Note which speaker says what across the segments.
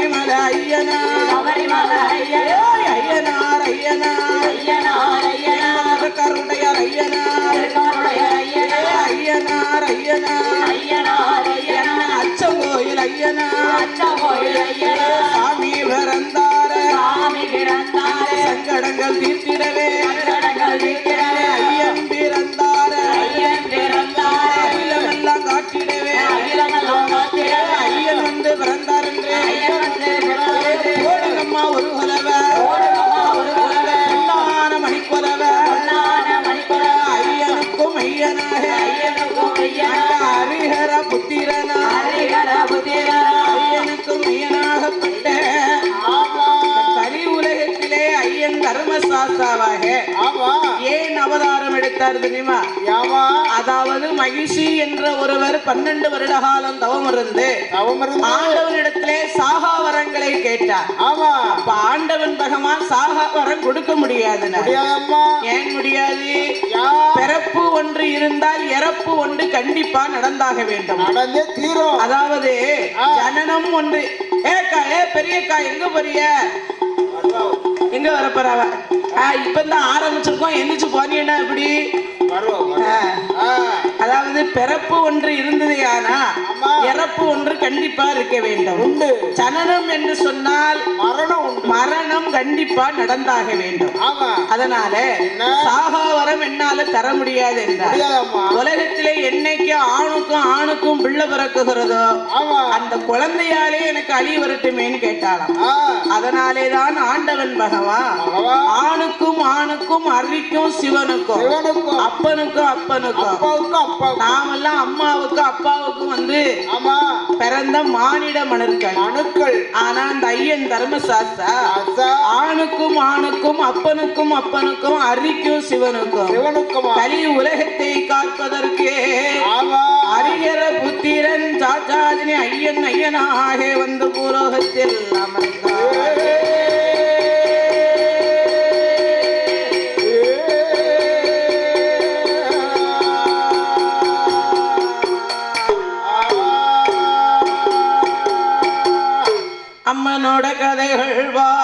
Speaker 1: சபரிமலை ஐயனா
Speaker 2: சபரிமலை ஐயனார்.
Speaker 1: ஏய் ஐயனார் ஐயனார்
Speaker 2: ஐயனார் ஐயனார்
Speaker 1: ஐயனார்
Speaker 2: ஐயனார்
Speaker 1: ஐயனார் ஐயனார்
Speaker 2: ஐயனார் ஐயனார்
Speaker 1: அச்சங்கோயில் ஐயனார்
Speaker 2: அச்சகோயில் ஐயனா
Speaker 1: சாமி பிறந்தார
Speaker 2: சாமி பிறந்தார
Speaker 1: சங்கடங்கள் தீர்த்திடவே
Speaker 2: சங்கடங்கள் தீர்த்திடவே
Speaker 1: ஐயம்பி அவதாரம் எடுத்தார் தெரியுமா?
Speaker 3: யாமா
Speaker 1: அதாவது மகிஷி என்ற ஒருவர் பன்னெண்டு வருட காலம் தவம் இருந்து ஆண்டவனிடத்திலே சாகா வரங்களை கேட்டார்.
Speaker 3: ஆமா.
Speaker 1: அப்ப ஆண்டவன் பகவான் சாகா வரம் கொடுக்க
Speaker 3: முடியாதம்மா.
Speaker 1: ஏன் முடியாது? பிறப்பு ஒன்று இருந்தால் இறப்பு ஒன்று கண்டிப்பா நடந்தாக வேண்டும். அதாவது ஜனனம் ஒன்று. ஏக்கா ஏ பெரியக்கா எங்க போறிய எங்க வரப்போறாவ இப்பதான் ஆரம்பிச்சிருக்கோம். எந்திரிச்சு போனீங்கன்னா எப்படி பிறப்பு ஒன்று
Speaker 3: இருந்ததையானா
Speaker 1: இறப்பு ஒன்று கண்டிப்பா இருக்க வேண்டும்.
Speaker 3: உண்டு.
Speaker 1: ஜனனம் என்று சொன்னால்
Speaker 3: மரணம்
Speaker 1: மரணம் கண்டிப்பா நடந்தாக வேண்டும்.
Speaker 3: ஆமா.
Speaker 1: அதனால? சாகாவரம் என்னால தர முடியாது என்றார். உலகத்திலே என்னைக்கு ஆணுக்கும் ஆணுக்கும் பிள்ளை பிறக்குகிறதோ அந்த குழந்தையாலே எனக்கு அழி வரட்டுமேன்னு கேட்டாளாம்.
Speaker 3: ஆ,
Speaker 1: அதனாலே தான் ஆண்டவன் பகவான் ஆணுக்கும் ஆணுக்கும் அருவிக்கும் சிவனுக்கும் அப்பனுக்கும் அப்பனுக்கும். நாமெல்லாம் அம்மாவுக்கும் அப்பாவுக்கும் வந்து பிறந்த மானிட மணற்கள்
Speaker 3: மனுக்கள்
Speaker 1: ஆனா அந்த ஐயன் தர்மசாஸ்தா. ஆணுக்கும் ஆணுக்கும் அப்பனுக்கும் அப்பனுக்கும் அரிக்கும் சிவனுக்கும்.
Speaker 3: சிவனுக்குமா?
Speaker 1: கலி உலகத்தை காப்பதற்கு
Speaker 3: ஆமா.
Speaker 1: அரிகர புத்திரன் சாச்சாதினி ஐயன் ஐயனாக வந்து பூலோகத்தில் அமர்ந்தார். கதைகள் வா.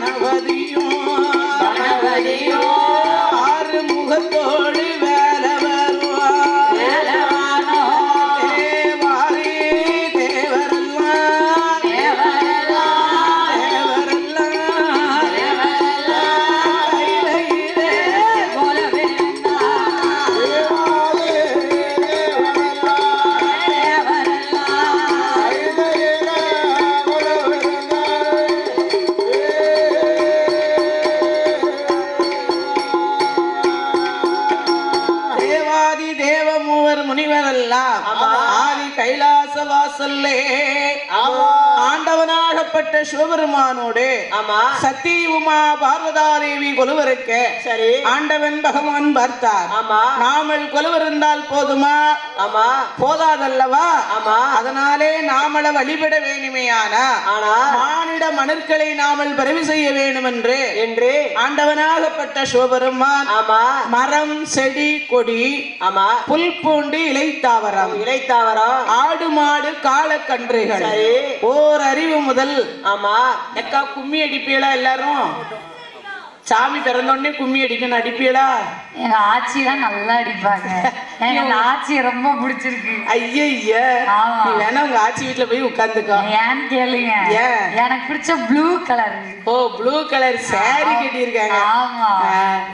Speaker 1: Navadio. கைலாச வாசல்லே
Speaker 3: ஆமா
Speaker 1: ஆண்டவனாகப்பட்ட சிவபெருமானோடு
Speaker 2: ஆமா.
Speaker 1: சத்தி உமா பார்வதாதேவி கொலுவருக்க.
Speaker 2: சரி.
Speaker 1: ஆண்டவன் பகவான் பார்த்தார்.
Speaker 2: ஆமா.
Speaker 1: நாமல் கொலுவிருந்தால் போதுமா?
Speaker 2: ஆமா.
Speaker 1: போதாதல்லவா?
Speaker 2: ஆமா.
Speaker 1: அதனாலே நாமள வழிபட வேணுமேயான
Speaker 2: ஆனா
Speaker 1: மானிட மணற்களை நாமல் பிறவி செய்ய வேண்டும் என்று.
Speaker 2: என்று
Speaker 1: ஆண்டவனாகப்பட்ட சிவபெருமான்
Speaker 2: ஆமா.
Speaker 1: மரம் செடி கொடி
Speaker 2: ஆமா.
Speaker 1: புல் பூண்டு இலைத்தாவரம்
Speaker 2: இலைத்தாவரம்.
Speaker 1: ஆடு மாடு காலக்கன்றுகள் ஓர் அறிவு முதல்
Speaker 2: ஆமா
Speaker 1: எக்கா கும்மி அடிப்பீளா எல்லாரும்? சாமி பிறந்தோடனே கும்மி அடிக்கணும் அடிப்பீளா?
Speaker 4: எங்க ஆச்சி தான் நல்லா அடிப்பாங்க. எனக்கு ஆச்சியை ரொம்ப பிடிச்சிருக்கு.
Speaker 1: ஐய. நீ வேணா உங்க ஆச்சி வீட்டுல போய் உட்காந்துக்கோ.
Speaker 4: ஏன்னு கேளுங்க? எனக்கு பிடிச்ச blue colour.
Speaker 1: Oh blue colour saree கட்டியிருக்காங்க.
Speaker 4: ஆமா.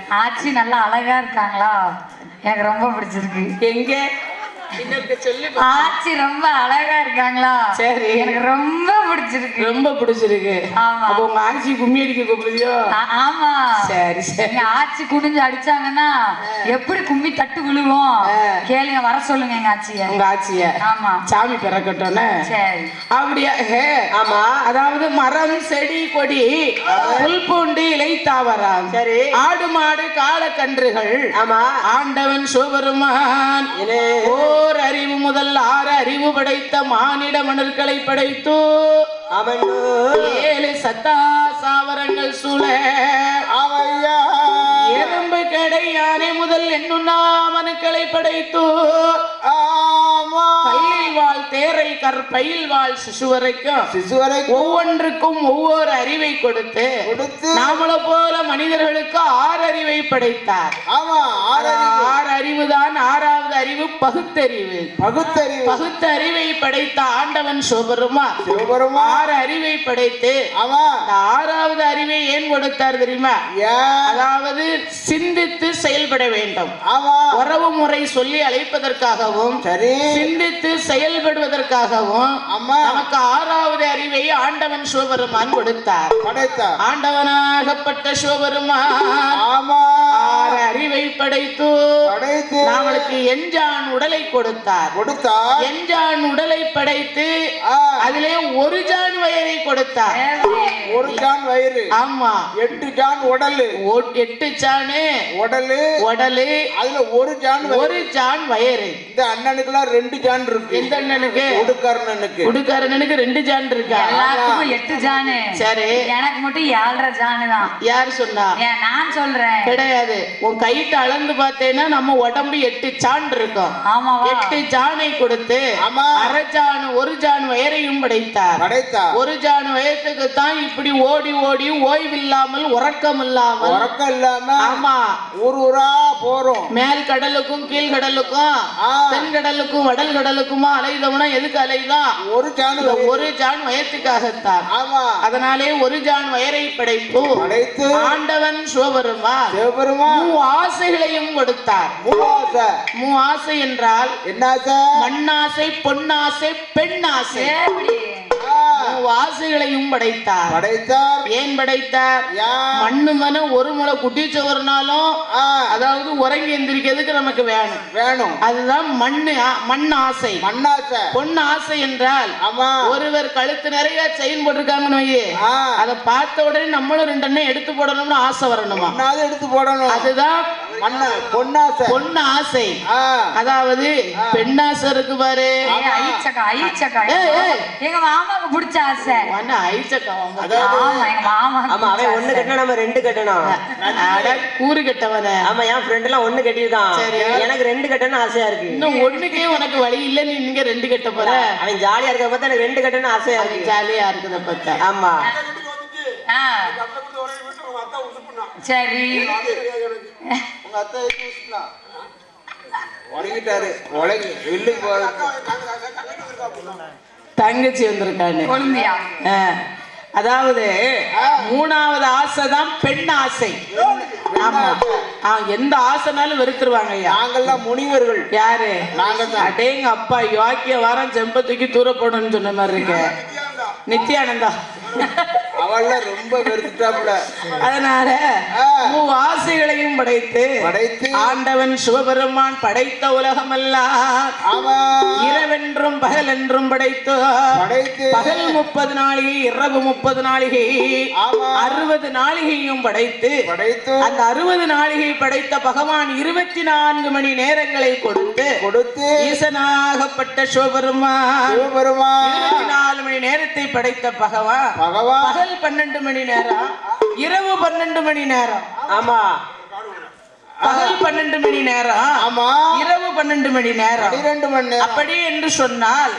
Speaker 4: ஆச்சி நல்லா அழகா இருக்காங்களா? எனக்கு ரொம்ப பிடிச்சிருக்கு.
Speaker 1: எங்க?
Speaker 4: ஆச்சி ரொம்ப அழகா இருக்காங்களா?
Speaker 1: சரி.
Speaker 4: எனக்கு ரொம்ப பிடிச்சிருக்கு.
Speaker 1: ரொம்ப பிடிச்சிருக்கு. அப்போ உங்க ஆச்சி கும்மி அடிக்க கூப்பிடுறியோ
Speaker 4: ஆமா.
Speaker 1: சரி சரி.
Speaker 4: ஆச்சி குனிஞ்சு அடிச்சாங்கன்னா எப்படி கும்மி தட்டு விழுவும். கேளுங்க வர சொல்லுங்க எங்க ஆச்சிய.
Speaker 1: உங்க ஆச்சிய.
Speaker 4: ஆமா.
Speaker 1: சாமி பிறக்கட்டோன்னு
Speaker 4: சரி.
Speaker 1: அப்படியா? ஹே
Speaker 2: ஆமா.
Speaker 1: அதாவது மரம் செடி கொடி புல் பூண்டு இலை தாவரம்.
Speaker 2: சரி.
Speaker 1: ஆடு மாடு காலக்கன்றுகள்
Speaker 2: ஆமா.
Speaker 1: ஆண்டவன் சிவபெருமான்
Speaker 2: இலே
Speaker 1: ஓர் அறிவு முதல் ஆறு அறிவு படைத்த மானிட மணற்களை படைத்து
Speaker 2: அவன்
Speaker 1: ஏழு சத்தா சாவரங்கள் சூழ
Speaker 3: ஆமையா
Speaker 1: எறும்பு கடை யானை முதல் எண்ணுண்ணா மனுக்களை படைத்து பையில் வாழ் தேரை கற்பையில் வாழ் சிசு வரைக்கும்
Speaker 3: சிசுவரை
Speaker 1: ஒவ்வொன்றுக்கும் ஒவ்வொரு அறிவை கொடுத்து
Speaker 3: கொடுத்து
Speaker 1: நாமள போல மனிதர்களுக்கு ஆறு அறிவை படைத்தார்.
Speaker 3: ஆமா ஆறறிவு
Speaker 1: ஆறு அறிவு. தான் ஆறாவது அறிவு பகுத்தறிவு.
Speaker 3: பகுத்தறிவு.
Speaker 1: பகுத்த அறிவை படைத்த ஆண்டவன் சிவபெருமா
Speaker 3: சிவபெருமா
Speaker 1: ஆறு அறிவை படைத்து
Speaker 3: ஆமா.
Speaker 1: ஆறாவது அறிவை ஏன் கொடுத்தார் தெரியுமா? அதாவது சிந்தித்து செயல்பட வேண்டும்.
Speaker 3: ஆமா.
Speaker 1: உறவு முறை சொல்லி அழைப்பதற்காகவும்
Speaker 3: சரி.
Speaker 1: சிந்தித்து செயல்படுவதற்காகவும்
Speaker 3: அம்மா
Speaker 1: நமக்கு ஆறாவது ஆண்டவன் சிவபெருமான் கொடுத்தார்.
Speaker 3: படைத்த
Speaker 1: ஆண்டவனாகப்பட்ட சிவபெருமான்
Speaker 3: ஆமா.
Speaker 1: அறிவை படைத்து
Speaker 3: படைத்து
Speaker 1: நம்மளுக்கு எஞ்சான் உடலை கொடுத்தார்.
Speaker 3: கொடுத்தா
Speaker 1: எஞ்சான் உடலை படைத்து அதிலே ஒரு ஜான் வயரை கொடுத்தார்.
Speaker 3: ஒரு ஜான் வயிறு.
Speaker 1: ஆமா.
Speaker 3: எட்டு ஜான் உடலு.
Speaker 1: எட்டு சாணு
Speaker 3: உடலு.
Speaker 1: உடலு
Speaker 3: அதுல ஒரு ஜான்.
Speaker 1: ஒரு ஜான் வயறு.
Speaker 3: இந்த அண்ணனுக்குலாம் ரெண்டு ஜான் இருக்கு.
Speaker 1: எந்த அண்ணனுக்கு?
Speaker 3: கொடுக்கறனுக்கு
Speaker 1: குடுக்காரனுக்கு ரெண்டு ஜான் இருக்கா?
Speaker 4: எட்டு ஜானு.
Speaker 1: சரி.
Speaker 4: எனக்கு மட்டும் ஏழரை ஜானு தான்
Speaker 1: யார் சொன்னா?
Speaker 4: நான் சொல்றேன்.
Speaker 1: கிடையாது. உன் கைட்டு அளந்து பார்த்தேன்னா நம்ம உடம்பு எட்டு சான் இருக்கும்.
Speaker 4: ஆமாவா
Speaker 1: எட்டு ஜானை கொடுத்து
Speaker 3: ஆமா.
Speaker 1: அரை ஜான் ஒரு ஜான் வயரையும் படைத்தார்.
Speaker 3: படைத்தா?
Speaker 1: ஒரு ஜான் வயத்துக்கு தான் இப்படி ஓடி ஓடி ஓய்வில்லாமல் உறக்கம் இல்லாமல்
Speaker 3: உறக்கம் இல்லாம
Speaker 1: ஆமா.
Speaker 3: ஊர் ஊரா போறோம்.
Speaker 1: மேல் கடலுக்கும் கீழ் கடலுக்கும். தென் கடலுக்கும் வடல் கடலுக்குமா அலைதவனா எதுக்கு அலைதான்?
Speaker 3: ஒரு ஜான்.
Speaker 1: ஒரு ஜான் வயத்துக்காகத்தான்
Speaker 3: ஆமா.
Speaker 1: அதனாலே ஒரு ஜான் வயரை படைப்பு
Speaker 3: படைத்து
Speaker 1: ஆண்டவன் சிவபெருமா
Speaker 3: சிவபெருமா
Speaker 1: ஆசைகளையும் கொடுத்தார்.
Speaker 3: மூவாச
Speaker 1: மூ ஆசை என்றால்
Speaker 3: என்னாச?
Speaker 1: மண்ணாசை பொன்னாசை பெண்ணாசை. ஆசைகளையும் படைத்தார்.
Speaker 3: படைத்தார்.
Speaker 1: ஏன் படைத்தார்? மண்ணு மன ஒரு முளை குட்டிச்சவர்னாலும் அதாவது உறங்கி எந்திரிக்கிறதுக்கு நமக்கு வேணும்.
Speaker 3: வேணும்.
Speaker 1: அதுதான் மண்ணு மண் ஆசை.
Speaker 3: மண்ணாச
Speaker 1: பொன் ஆசை என்றால் ஒருவர் கழுத்து நிறைய செயின் போட்டிருக்காங்கன்னு வையே. அதை பார்த்த உடனே நம்மளும் ரெண்டு எடுத்து போடணும்னு ஆசை வரணுமா?
Speaker 3: எடுத்து போடணும்.
Speaker 1: அதுதான்
Speaker 3: பொன்னாச.
Speaker 1: பொன் ஆசை
Speaker 3: ஆ,
Speaker 1: அதாவது பெண்ணாசை இருக்கு பாரு.
Speaker 4: ஐச்சக்கா ஐச்சக்கா. எங்க மாமாக்கு பிடிச்ச ஆசை. ஆமா எங்க மாமாக்கு
Speaker 2: ஆமா அவன் ஒண்ணு. கட்டினா நம்ம ரெண்டு கட்டணும்.
Speaker 1: அட கூறு கெட்டவன.
Speaker 2: ஆமா என் ஃப்ரெண்ட் எல்லாம் ஒண்ணு கட்டியிருக்கான்.
Speaker 1: சரி.
Speaker 2: எனக்கு ரெண்டு கட்டணும் ஆசையா இருக்கு.
Speaker 1: இன்னும் ஒண்ணுக்கே உனக்கு வழி இல்ல நீ இங்க ரெண்டு கட்ட போற.
Speaker 2: அவன் ஜாலியா இருக்க பார்த்தா எனக்கு ரெண்டு கட்டணும் ஆசையா இருக்கு.
Speaker 1: ஜாலியா இருக்குத பார்த்தா.
Speaker 2: ஆமா.
Speaker 4: சரி.
Speaker 3: உங்க அத்தை வில்லுக்கு போறது
Speaker 1: தங்கச்சி ஆ. அதாவது மூணாவது ஆசை தான் பெண் ஆசை. ஆமா. எந்த ஆசைனாலும் வெறுத்துருவாங்க ஐயா.
Speaker 3: நாங்கெல்லாம் முனிவர்கள்.
Speaker 1: யாரு?
Speaker 3: நாங்க தான்.
Speaker 1: அடேங்க அப்பா யோக்கிய வாரம் செம்பத்துக்கு தூர போடணும்னு சொன்ன மாதிரி இருக்க. நித்யானந்தா.
Speaker 3: அவள்ல ரொம்ப வெறுத்துட்டாப்புல
Speaker 1: அதனால
Speaker 3: ஆ.
Speaker 1: மூ ஆசைகளையும் படைத்து
Speaker 3: படைத்து
Speaker 1: ஆண்டவன் சிவபெருமான் படைத்த உலகமெல்லாம்
Speaker 3: அவன்
Speaker 1: இரவென்றும் பகல் என்றும் படைத்து
Speaker 3: படைத்து
Speaker 1: பகல் முப்பது நாளிகை இரவு முப்பது நாளிகை. அறுபது நாளிகையும் படைத்து
Speaker 3: படைத்து
Speaker 1: அந்த அறுபது நாளிகை படைத்த பகவான் இருபத்தி நான்கு மணி நேரங்களை கொடுத்து
Speaker 3: கொடுத்து
Speaker 1: ஈசனாகப்பட்ட சிவபெருமான்
Speaker 3: சிவபெருமான்
Speaker 1: இருபத்தி நாலு மணி நேரத்தை படைத்த பகவான்
Speaker 3: பகவான்
Speaker 1: பகல் பன்னெண்டு மணி நேரம் இரவு பன்னெண்டு மணி நேரம்.
Speaker 2: ஆமா.
Speaker 1: பகல் பன்னெண்டு மணி நேரம்
Speaker 3: ஆமா.
Speaker 1: இரவு பன்னெண்டு மணி நேரம்.
Speaker 3: பனிரெண்டு மணி நேரம்.
Speaker 1: அப்படி என்று சொன்னால்.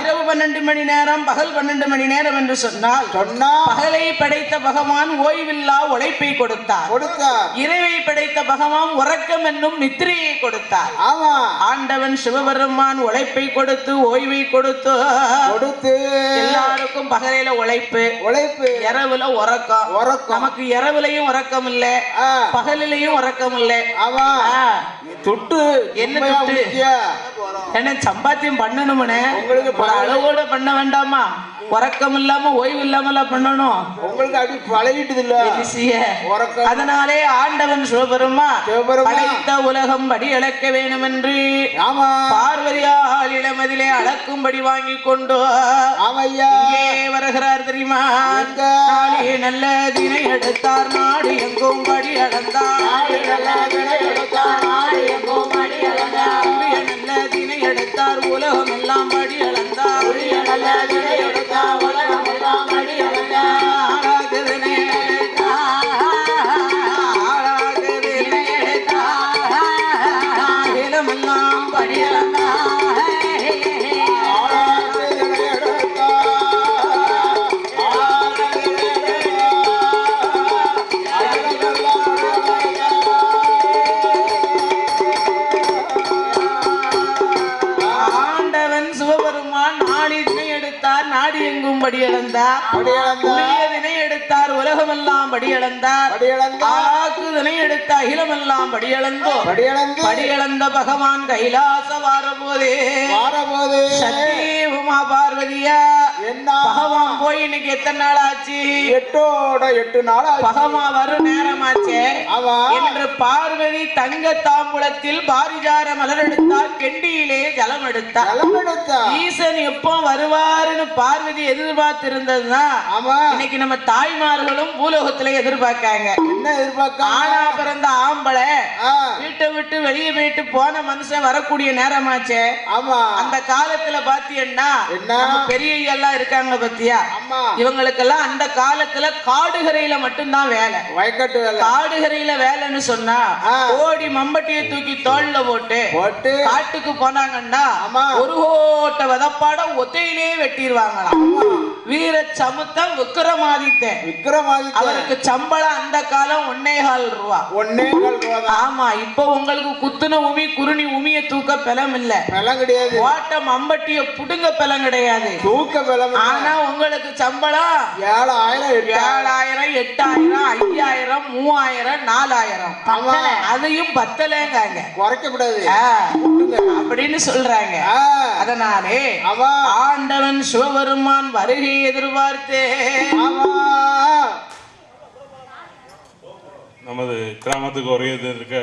Speaker 1: இரவு பன்னெண்டு மணி நேரம் பகல் பன்னெண்டு மணி நேரம் என்று சொன்னால்
Speaker 3: சொன்னா
Speaker 1: பகலை படைத்த பகவான் ஓய்வில்லா உழைப்பை கொடுத்தார்.
Speaker 3: கொடுத்தார்.
Speaker 1: இரவை படைத்த பகவான் உறக்கம் என்னும் நித்திரையை கொடுத்தார்.
Speaker 3: ஆமா.
Speaker 1: ஆண்டவன் சிவபெருமான் உழைப்பை கொடுத்து ஓய்வை கொடுத்து
Speaker 3: கொடுத்து.
Speaker 1: எல்லாருக்கும் பகலில உழைப்பு
Speaker 3: உழைப்பு.
Speaker 1: இரவுல உறக்கம்.
Speaker 3: உறக்கம்.
Speaker 1: நமக்கு இரவுலையும் உறக்கம் இல்ல பகலிலையும் உறக்கம் இல்ல
Speaker 3: ஆமா
Speaker 1: ஆ,
Speaker 3: துட்டு
Speaker 1: என்ன துட்டு? என்ன சம்பாத்தியம் பண்ணணும்னே?
Speaker 3: உங்களுக்கு
Speaker 1: ஒரு அளவோட பண்ண வேண்டாமா? உறக்கம் இல்லாம ஓய்வு இல்லாமல பண்ணணும்.
Speaker 3: உங்களுக்கு அப்படி பழகிட்டுது இல்ல. உறக்கம்.
Speaker 1: அதனாலே ஆண்டவன் சிவபெருமா. படைத்த உலகம் படி அளக்க வேண்டும் என்று
Speaker 3: ஆமா.
Speaker 1: பார்வதியால் இளமதிலே அளக்கும்படி வாங்கி கொண்டு வருகிறார் தெரியுமா? நல்ல தினை எடுத்தார் நாடு எங்கும் படி அளந்தார். நல்ல தினை எடுத்தார் உலகம் எல்லாம் எங்கும் படி அளந்தார் உரியதினை எடுத்தார் உலகமெல்லாம் படி அளந்தார் ஆக்குதனை எடுத்த அகிலமெல்லாம் படி அளந்தோ படி அளந்த பகவான் கைலாச வாரபோதே. சக்தி உமா பார்வதியா பகவான் போய் இன்னைக்கு எத்தனை நாள் ஆச்சு
Speaker 3: எட்டோட எட்டு நாள் ஆச்சு.
Speaker 1: பகவான் வரும் நேரமாச்சே.
Speaker 3: ஆமா
Speaker 1: என்று பார்வதி தங்க தாம்பூலத்தில் பாரிஜார மலர் எடுத்தார் கெண்டியிலே ஜலம் எடுத்தார்
Speaker 3: கிளம்பெடுத்தா
Speaker 1: ஈசன் எப்போ வருவாருன்னு பார்வதி எதிர்பார்த்திருந்ததுதான்
Speaker 3: ஆமா.
Speaker 1: இன்னைக்கு நம்ம தாய்மார்களும் பூலோகத்துல எதிர்பார்க்காங்க.
Speaker 3: என்ன எதிர்பார்க்க?
Speaker 1: ஆனா பிறந்த ஆம்பளை வீட்டை விட்டு வெளியே போயிட்டு போன மனுஷன் வரக்கூடிய நேரமாச்சே.
Speaker 3: ஆமா.
Speaker 1: அந்த காலத்துல பாத்தீங்கன்னா பெரிய எல்லாம் இருக்காங்க பத்தியா? இவங்களுக்கெல்லாம் அந்த காலத்துல காடுகரையில மட்டும்தான் வேலை.
Speaker 3: வயக்கட்டு வேலை.
Speaker 1: காடுகரையில வேலைன்னு சொன்னா. ஓடி மம்பட்டியை தூக்கி தோல்ல போட்டு
Speaker 3: போட்டு.
Speaker 1: காட்டுக்கு போனாங்கன்னா. ஒரு கோட்ட வதப்பாட ஒத்தையிலே வெட்டிடுவாங்களாம் வீர சமுத்தம் விக்ரமாதித்தன்
Speaker 3: விக்ரமாதித்ய
Speaker 1: அவருக்கு சம்பளம் அந்த காலம் ஒன்னே கால் ரூபா.
Speaker 3: ஒன்னே கால் ரூபா
Speaker 1: ஆமா இப்ப உங்களுக்கு குத்துன உமி குருணி உமிய தூக்க பலம் இல்ல
Speaker 3: விலை கிடையாது.
Speaker 1: ஓட்ட மம்பட்டிய புடுங்க பலம் கிடையாது.
Speaker 3: தூக்க விலை
Speaker 1: ஆனா உங்களுக்கு சம்பளம்
Speaker 3: ஏழாயிரம்
Speaker 1: ஏழாயிரம் எட்டாயிரம் ஐயாயிரம் மூவாயிரம் நாலாயிரம். அதையும் பத்தலைங்காங்க.
Speaker 3: குறைக்கப்படாது
Speaker 1: ஆ, அப்படின்னு சொல்றாங்க. அதனாலே
Speaker 3: ஆமா.
Speaker 1: ஆண்டவன் சிவபெருமான் வருகை எதிர்பார்த்தே
Speaker 5: நமது கிராமத்துக்கு வருகை இருக்க